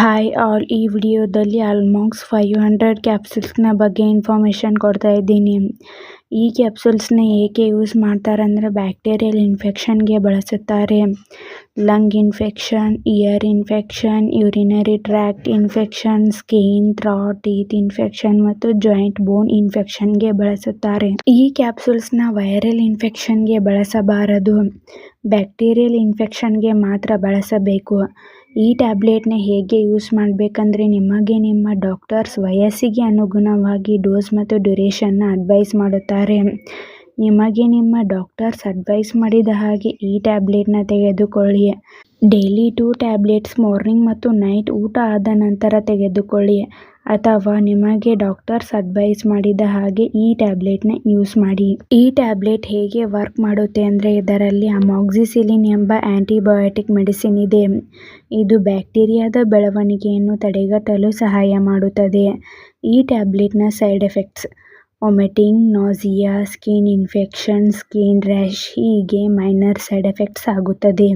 Hi all ಈ ವಿಡಿಯೋದಲ್ಲಿ ಆಲ್ಮಾಕ್ಸ್ five hundred ಕ್ಯಾಪ್ಸೂಲ್ಸ್ನ ಬಗ್ಗೆ ಇನ್ಫಾರ್ಮೇಷನ್ ಕೊಡ್ತಾ ಇದ್ದೀನಿ. ಈ ಕ್ಯಾಪ್ಸೂಲ್ಸ್ನ ಏಕೆ ಯೂಸ್ ಮಾಡ್ತಾರೆ ಬ್ಯಾಕ್ಟೀರಿಯಲ್ ಇನ್ಫೆಕ್ಷನ್ಗೆ ಬಳಸುತ್ತಾರೆ. Lung infection ear infection urinary tract infection skin throat teeth infection ಮತ್ತು ಜಾಯಿಂಟ್ ಬೋನ್ ಇನ್ಫೆಕ್ಷನ್ಗೆ ಬಳಸುತ್ತಾರೆ. ಈ ಕ್ಯಾಪ್ಸೂಲ್ಸ್ನ ವೈರಲ್ ಇನ್ಫೆಕ್ಷನ್ಗೆ ಬಳಸಬಾರದು. ಬ್ಯಾಕ್ಟೀರಿಯಲ್ ಇನ್ಫೆಕ್ಷನ್ಗೆ ಮಾತ್ರ ಬಳಸಬೇಕು. ಈ ಟ್ಯಾಬ್ಲೆಟ್ನ ಹೇಗೆ ಯೂಸ್ ಮಾಡಬೇಕಂದ್ರೆ ನಿಮಗೆ ನಿಮ್ಮ ಡಾಕ್ಟರ್ಸ್ ವಯಸ್ಸಿಗೆ ಅನುಗುಣವಾಗಿ ಡೋಸ್ ಮತ್ತು ಡ್ಯುರೇಷನ್ನ ಅಡ್ವೈಸ್ ಮಾಡುತ್ತಾರೆ. ನಿಮಗೆ ನಿಮ್ಮ ಡಾಕ್ಟರ್ಸ್ ಅಡ್ವೈಸ್ ಮಾಡಿದ ಹಾಗೆ ಈ ಟ್ಯಾಬ್ಲೆಟ್ನ ತೆಗೆದುಕೊಳ್ಳಿ. ಡೈಲಿ ಟೂ ಟ್ಯಾಬ್ಲೆಟ್ಸ್, ಮಾರ್ನಿಂಗ್ ಮತ್ತು ನೈಟ್ ಊಟ ಆದ ನಂತರ ತೆಗೆದುಕೊಳ್ಳಿ. ಅಥವಾ ನಿಮಗೆ ಡಾಕ್ಟರ್ಸ್ ಅಡ್ವೈಸ್ ಮಾಡಿದ ಹಾಗೆ ಈ ಟ್ಯಾಬ್ಲೆಟ್ನ ಯೂಸ್ ಮಾಡಿ. ಈ ಟ್ಯಾಬ್ಲೆಟ್ ಹೇಗೆ ವರ್ಕ್ ಮಾಡುತ್ತೆ ಅಂದರೆ ಇದರಲ್ಲಿ ಅಮಾಕ್ಸಿಸಿಲಿನ್ ಎಂಬ ಆ್ಯಂಟಿಬಯೋಟಿಕ್ ಮೆಡಿಸಿನ್ ಇದೆ. ಇದು ಬ್ಯಾಕ್ಟೀರಿಯಾದ ಬೆಳವಣಿಗೆಯನ್ನು ತಡೆಗಟ್ಟಲು ಸಹಾಯ ಮಾಡುತ್ತದೆ. ಈ ಟ್ಯಾಬ್ಲೆಟ್ನ side effects. Vomiting nausea skin infection skin rash ಹೀಗೆ ಮೈನರ್ ಸೈಡ್ ಎಫೆಕ್ಟ್ಸ್ ಆಗುತ್ತದೆ.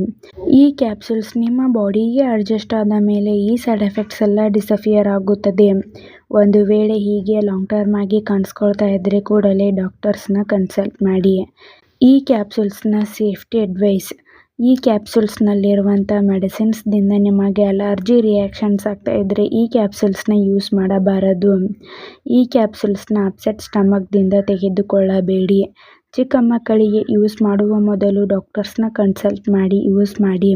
ಈ ಕ್ಯಾಪ್ಸೂಲ್ಸ್ ನಿಮ್ಮ ಬಾಡಿಗೆ ಅಡ್ಜಸ್ಟ್ ಆದ ಮೇಲೆ ಈ ಸೈಡ್ ಎಫೆಕ್ಟ್ಸ್ ಎಲ್ಲ ಡಿಸಫಿಯರ್ ಆಗುತ್ತದೆ. ಒಂದು ವೇಳೆ ಹೀಗೆ ಲಾಂಗ್ ಟರ್ಮ್ ಆಗಿ ಕಾಣಿಸ್ಕೊಳ್ತಾ ಇದ್ದರೆ ಕೂಡಲೇ ಡಾಕ್ಟರ್ಸ್ನ ಕನ್ಸಲ್ಟ್ ಮಾಡಿ. ಈ ಕ್ಯಾಪ್ಸೂಲ್ಸ್ನ ಸೇಫ್ಟಿ ಅಡ್ವೈಸ್ ಈ ಕ್ಯಾಪ್ಸೂಲ್ಸ್ನಲ್ಲಿರುವಂಥ ಮೆಡಿಸಿನ್ಸ್ದಿಂದ ನಿಮಗೆ ಅಲರ್ಜಿ ರಿಯಾಕ್ಷನ್ಸ್ ಆಗ್ತಾ ಇದ್ದರೆ ಈ ಕ್ಯಾಪ್ಸೂಲ್ಸ್ನ ಯೂಸ್ ಮಾಡಬಾರದು. ಈ ಕ್ಯಾಪ್ಸೂಲ್ಸ್ನ ಅಪ್ಸೆಟ್ ಸ್ಟಮಕ್ದಿಂದ ತೆಗೆದುಕೊಳ್ಳಬೇಡಿ. ಚಿಕ್ಕ ಮಕ್ಕಳಿಗೆ ಯೂಸ್ ಮಾಡುವ ಮೊದಲು ಡಾಕ್ಟರ್ಸ್ನ ಕನ್ಸಲ್ಟ್ ಮಾಡಿ ಯೂಸ್ ಮಾಡಿ.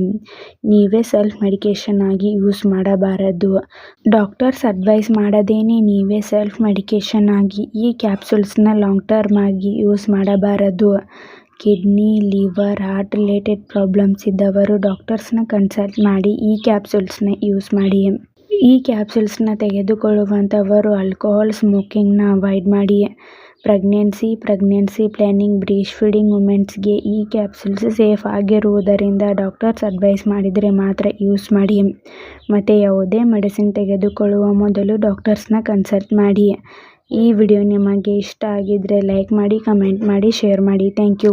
ನೀವೇ ಸೆಲ್ಫ್ ಮೆಡಿಕೇಷನ್ ಆಗಿ ಯೂಸ್ ಮಾಡಬಾರದು. ಡಾಕ್ಟರ್ಸ್ ಅಡ್ವೈಸ್ ಮಾಡದೇನೆ ನೀವೇ ಸೆಲ್ಫ್ ಮೆಡಿಕೇಷನ್ ಆಗಿ ಈ ಕ್ಯಾಪ್ಸೂಲ್ಸ್ನ ಲಾಂಗ್ ಟರ್ಮ್ ಆಗಿ ಯೂಸ್ ಮಾಡಬಾರದು. Kidney, liver, heart related problems ಇದ್ದವರು ಡಾಕ್ಟರ್ಸ್ನ ಕನ್ಸಲ್ಟ್ ಮಾಡಿ ಈ ಕ್ಯಾಪ್ಸೂಲ್ಸ್ನ ಯೂಸ್ ಮಾಡಿ ಈ ಕ್ಯಾಪ್ಸೂಲ್ಸ್ನ ತೆಗೆದುಕೊಳ್ಳುವಂಥವರು ಆಲ್ಕೋಹಾಲ್ ಸ್ಮೋಕಿಂಗ್ನ ಅವಾಯ್ಡ್ ಮಾಡಿ pregnancy pregnancy planning breast feeding ವುಮೆನ್ಸ್ಗೆ ಈ ಕ್ಯಾಪ್ಸೂಲ್ಸ್ ಸೇಫ್ ಆಗಿರುವುದರಿಂದ ಡಾಕ್ಟರ್ಸ್ ಅಡ್ವೈಸ್ ಮಾಡಿದರೆ ಮಾತ್ರ ಯೂಸ್ ಮಾಡಿ ಮತ್ತು ಯಾವುದೇ ಮೆಡಿಸಿನ್ ತೆಗೆದುಕೊಳ್ಳುವ ಮೊದಲು ಡಾಕ್ಟರ್ಸ್ನ ಕನ್ಸಲ್ಟ್ ಮಾಡಿ ಈ ವಿಡಿಯೋ ನಿಮಗೆ ಇಷ್ಟ ಆಗಿದ್ದರೆ ಲೈಕ್ ಮಾಡಿ ಕಮೆಂಟ್ ಮಾಡಿ ಶೇರ್ ಮಾಡಿ. Thank you.